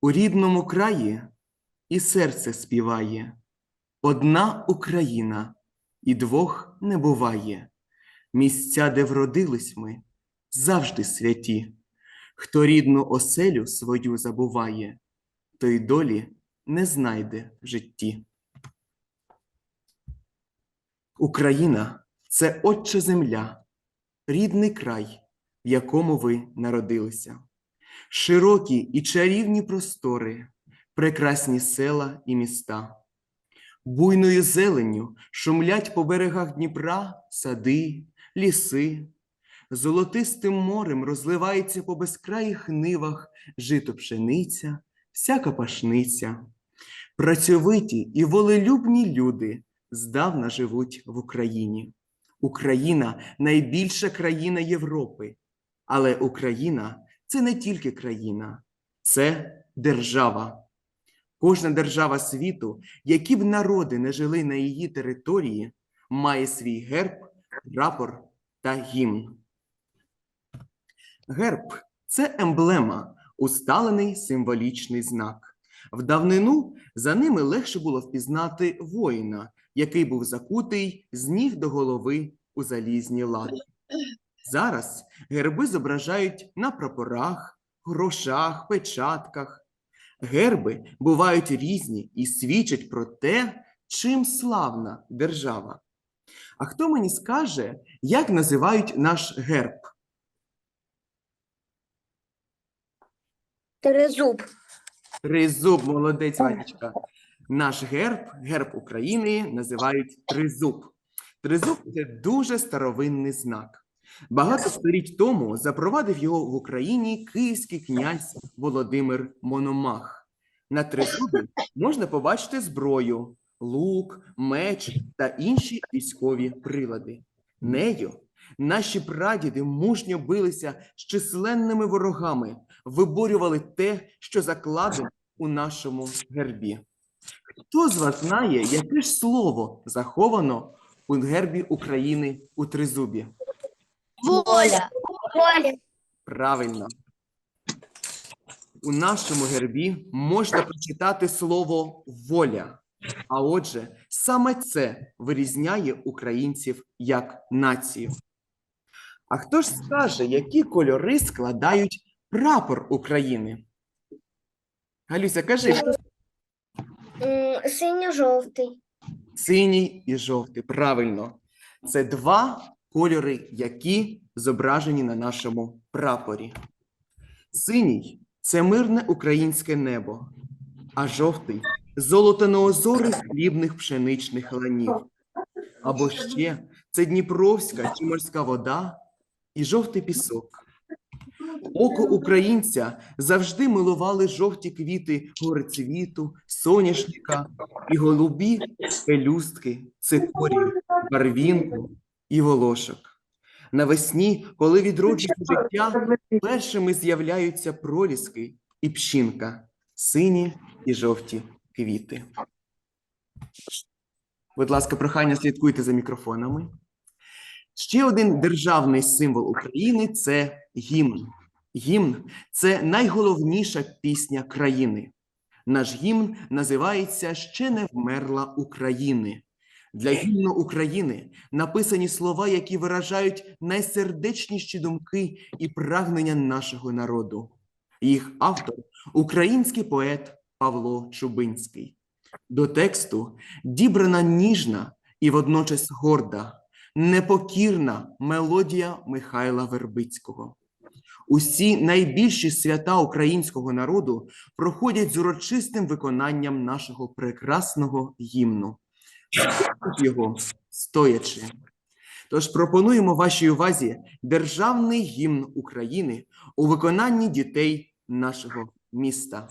У рідному краї і серце співає. Одна Україна, і двох не буває. Місця, де вродились ми, завжди святі. Хто рідну оселю свою забуває, той долі не знайде в житті. Україна це отча земля, рідний край, в якому ви народилися. Широкі і чарівні простори, прекрасні села і міста. Буйною зеленню шумлять по берегах Дніпра сади, ліси. Золотистим морем розливається по безкраїх нивах жито пшениця, всяка пашниця. Працьовиті і волелюбні люди здавна живуть в Україні. Україна найбільша країна Європи, але Україна це не тільки країна, це держава. Кожна держава світу, які б народи не жили на її території, має свій герб, прапор та гімн. Герб це емблема, усталений символічний знак. В давнину за ними легше було впізнати воїна, який був закутий з ніг до голови у залізні лати. Зараз герби зображають на прапорах, грошах, печатках. Герби бувають різні і свідчать про те, чим славна держава. А хто мені скаже, як називають наш герб? Тризуб. Тризуб, молодець, Ванечка. Наш герб, герб України, називають тризуб. Тризуб це дуже старовинний знак. Багато століть тому запровадив його в Україні київський князь Володимир Мономах. На тризубі можна побачити зброю, лук, меч та інші військові прилади. Нею наші прадіди мужньо билися з численними ворогами, виборювали те, що закладено у нашому гербі. Хто з вас знає, яке ж слово заховано у гербі України у тризубі? Воля. Воля. Правильно. У нашому гербі можна прочитати слово воля. А отже, саме це вирізняє українців як націю. А хто ж скаже, які кольори складають прапор України? Галюся, кажи, Синьо-жовтий. Синій і жовтий. Правильно. Це два кольори, які зображені на нашому прапорі. Синій це мирне українське небо, а жовтий золото-неозорий хлібних пшеничних ланів. Або ще це Дніпровська чи морська вода і жовтий пісок. Око українця завжди милували жовті квіти горецвіту, соняшника і голубі пелюстки, цикорію, барвінку і волошок. Навесні, коли відроджується життя, першими з'являються проліски і пщінка, сині і жовті квіти. Будь ласка, прохання слідкуйте за мікрофонами. Ще один державний символ України це гімн. Гімн це найголовніша пісня країни. Наш гімн називається Ще не вмерла України. Для гімну України написані слова, які виражають найсердечніші думки і прагнення нашого народу. Їх автор український поет Павло Чубинський. До тексту дібрана ніжна і водночас горда, непокірна мелодія Михайла Вербицького. Усі найбільші свята українського народу проходять з урочистим виконанням нашого прекрасного гімну. Його стоячи. Тож пропонуємо вашій увазі державний гімн України у виконанні дітей нашого міста.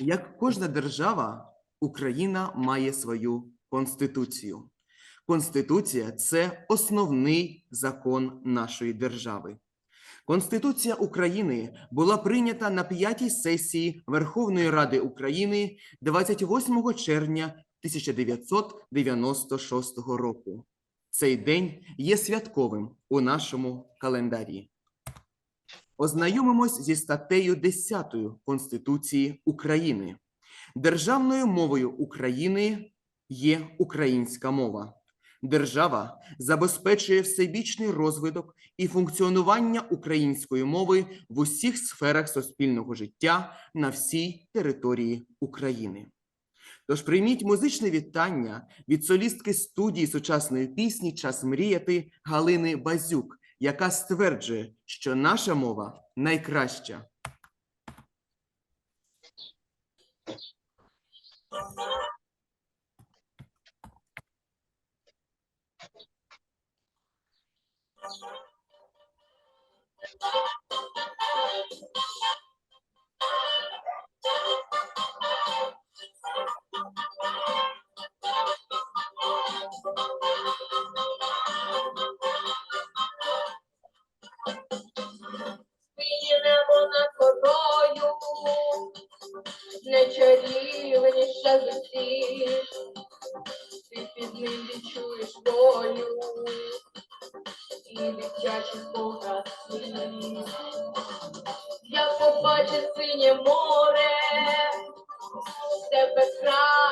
Як кожна держава, Україна має свою конституцію. Конституція це основний закон нашої держави. Конституція України була прийнята на п'ятій сесії Верховної Ради України 28 червня 1996 року. Цей день є святковим у нашому календарі. Ознайомимось зі статтею 10 Конституції України. Державною мовою України є українська мова. Держава забезпечує всебічний розвиток і функціонування української мови в усіх сферах суспільного життя на всій території України. Тож прийміть музичне вітання від солістки студії сучасної пісні Час мріяти Галини Базюк, яка стверджує, що наша мова найкраща. but now.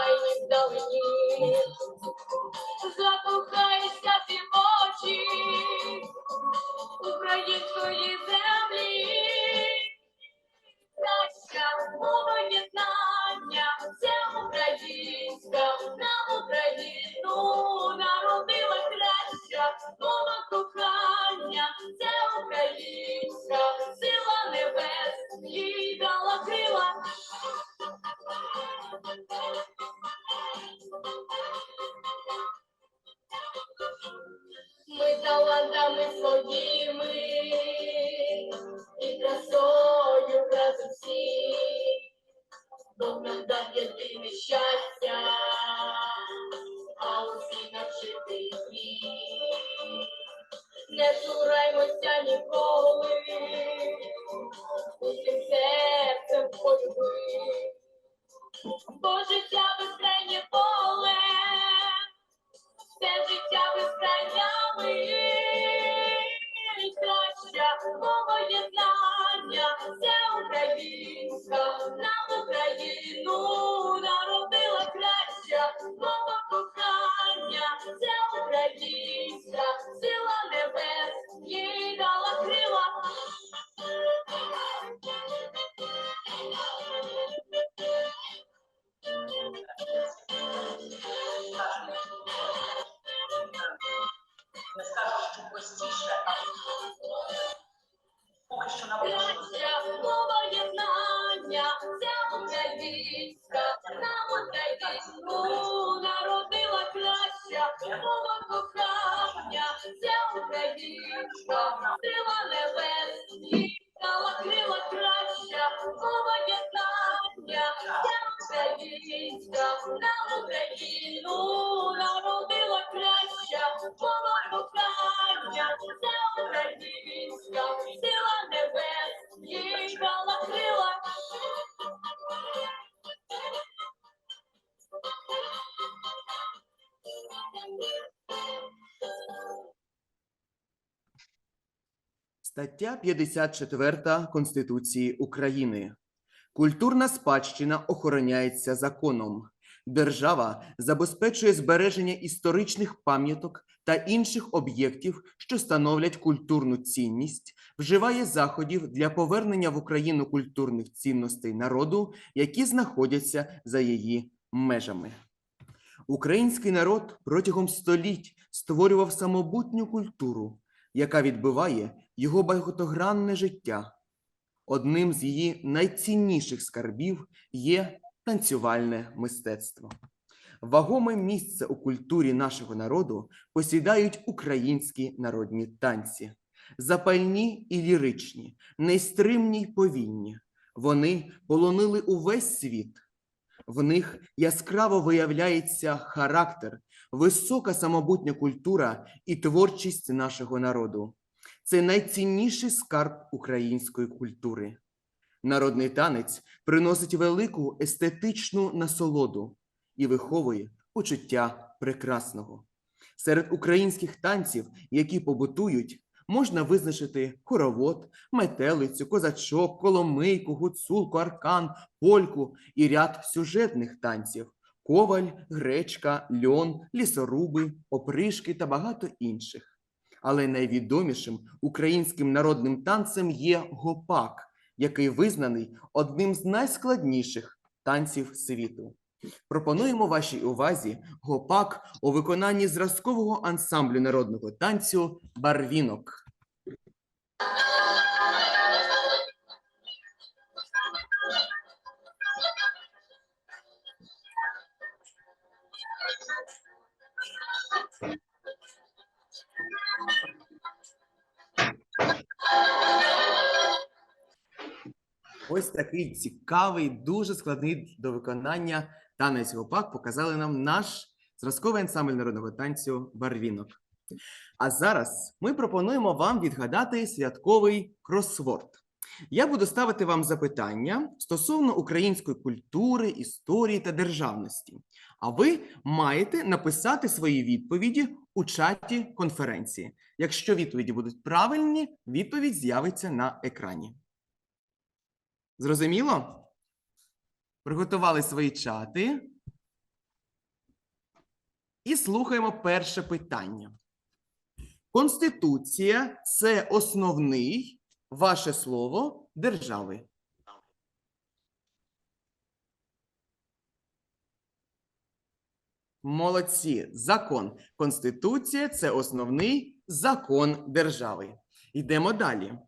me escondi мова єднання, це українська, нам Україну народила краща мова кохання, це українська, сила небес, їй дала поки що набагато. Краща Стаття 54 Конституції України. Культурна спадщина охороняється законом. Держава забезпечує збереження історичних пам'яток та інших об'єктів, що становлять культурну цінність, вживає заходів для повернення в Україну культурних цінностей народу, які знаходяться за її межами. Український народ протягом століть створював самобутню культуру, яка відбиває його багатогранне життя. Одним з її найцінніших скарбів є танцювальне мистецтво. Вагоме місце у культурі нашого народу посідають українські народні танці, запальні і ліричні, нестримні й повільні. Вони полонили увесь світ, В них яскраво виявляється характер, висока самобутня культура і творчість нашого народу. Це найцінніший скарб української культури. Народний танець приносить велику естетичну насолоду і виховує почуття прекрасного. Серед українських танців, які побутують, можна визначити хоровод, метелицю, козачок, коломийку, гуцулку, аркан, польку і ряд сюжетних танців коваль, гречка, льон, лісоруби, опришки та багато інших. Але найвідомішим українським народним танцем є гопак, який визнаний одним з найскладніших танців світу. Пропонуємо вашій увазі гопак у виконанні зразкового ансамблю народного танцю Барвінок. Ось такий цікавий, дуже складний до виконання танець гопак показали нам наш зразковий ансамбль народного танцю Барвінок. А зараз ми пропонуємо вам відгадати святковий кросворд. Я буду ставити вам запитання стосовно української культури, історії та державності. А ви маєте написати свої відповіді у чаті конференції. Якщо відповіді будуть правильні, відповідь з'явиться на екрані. Зрозуміло? Приготували свої чати. І слухаємо перше питання. Конституція це основний ваше слово держави. Молодці. Закон. Конституція це основний закон держави. Йдемо далі.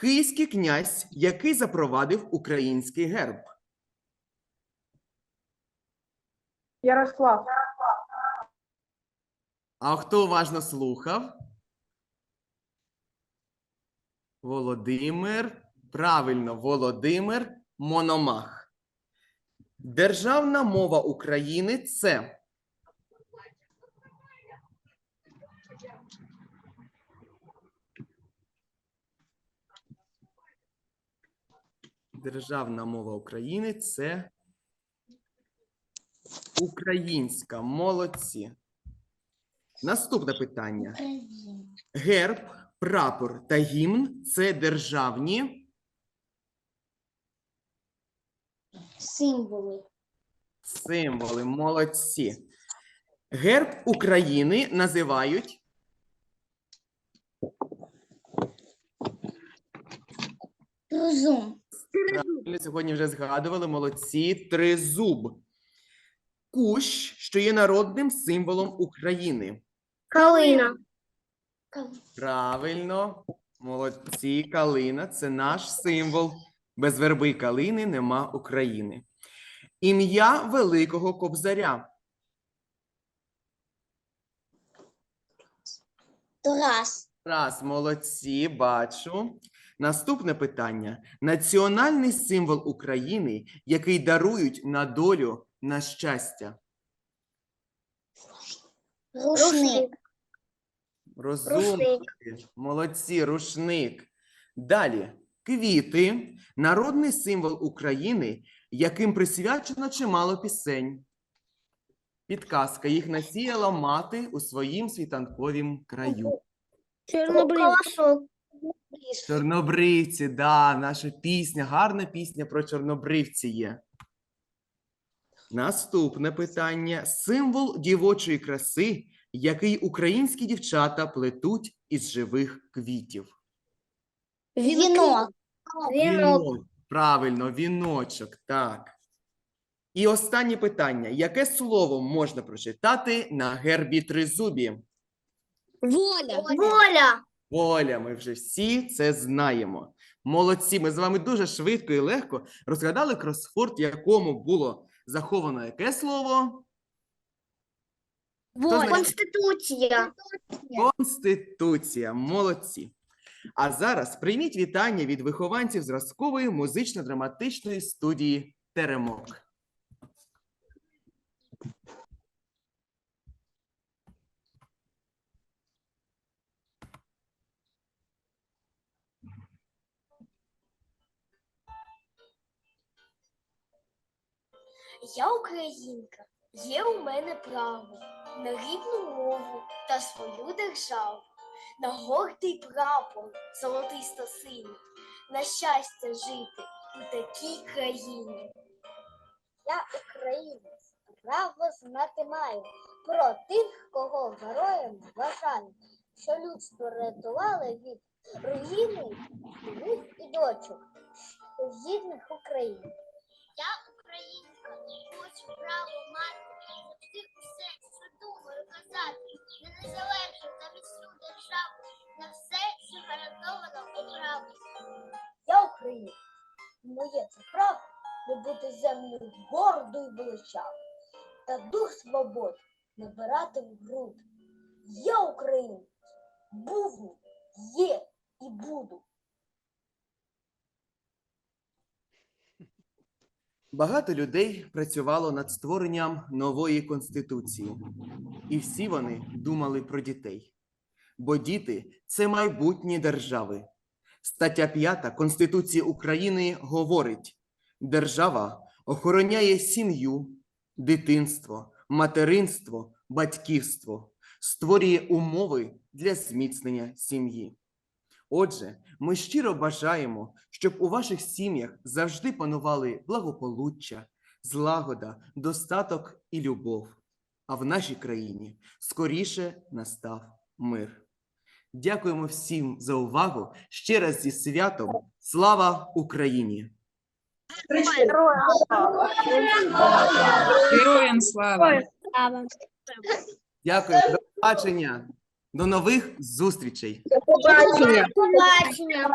Київський князь, який запровадив український герб. Ярослав, А хто уважно слухав? Володимир. Правильно, Володимир Мономах. Державна мова України це. Державна мова України це українська. Молодці. Наступне питання. Герб, прапор та гімн це державні Символи. символи. Молодці. Герб України називають Розум. Правильно, сьогодні вже згадували молодці тризуб. Кущ, що є народним символом України. Калина. Правильно, молодці, калина це наш символ. Без верби калини нема України. Ім'я Великого Кобзаря. Тарас. Раз, молодці, бачу. Наступне питання: національний символ України, який дарують на долю на щастя. Рушник. Розумники, молодці, рушник. Далі квіти, народний символ України, яким присвячено чимало пісень. Підказка їх насіяла мати у своїм світанковім краю. Колосок. Чорнобривці, да, наша пісня, гарна пісня про чорнобривці є. Наступне питання: символ дівочої краси, який українські дівчата плетуть із живих квітів. Вінок. Вінок. Правильно, віночок, так. І останнє питання: яке слово можна прочитати на гербі тризубі? Воля. Воля. Воля, ми вже всі це знаємо. Молодці, ми з вами дуже швидко і легко розгадали кросфорд, в якому було заховано яке слово? знає? Конституція. Конституція. Молодці. А зараз прийміть вітання від вихованців зразкової музично-драматичної студії Теремок. Я українка, є у мене право на рідну мову та свою державу, на гордий прапор золотисто синій, на щастя жити у такій країні. Я українець, право знати маю про тих, кого героям вважаю, що людство рятували від руїни і дочок гідних України. Право мати, завжди усе, що думаю казати, не незалежно за міцну державу, на все, що гарантовано у праві. Я українка, моє це право не бути землею гордо і величав, та дух свободи набирати в груди. Я українець, був, є і буду. Багато людей працювало над створенням нової конституції, і всі вони думали про дітей. Бо діти це майбутні держави. Стаття 5 Конституції України говорить: держава охороняє сім'ю, дитинство, материнство, батьківство, створює умови для зміцнення сім'ї. Отже, ми щиро бажаємо, щоб у ваших сім'ях завжди панували благополуччя, злагода, достаток і любов. А в нашій країні скоріше настав мир. Дякуємо всім за увагу. Ще раз зі святом. Слава Україні! Героям слава! Дякую, до побачення, до нових зустрічей. Побачення. Побачення.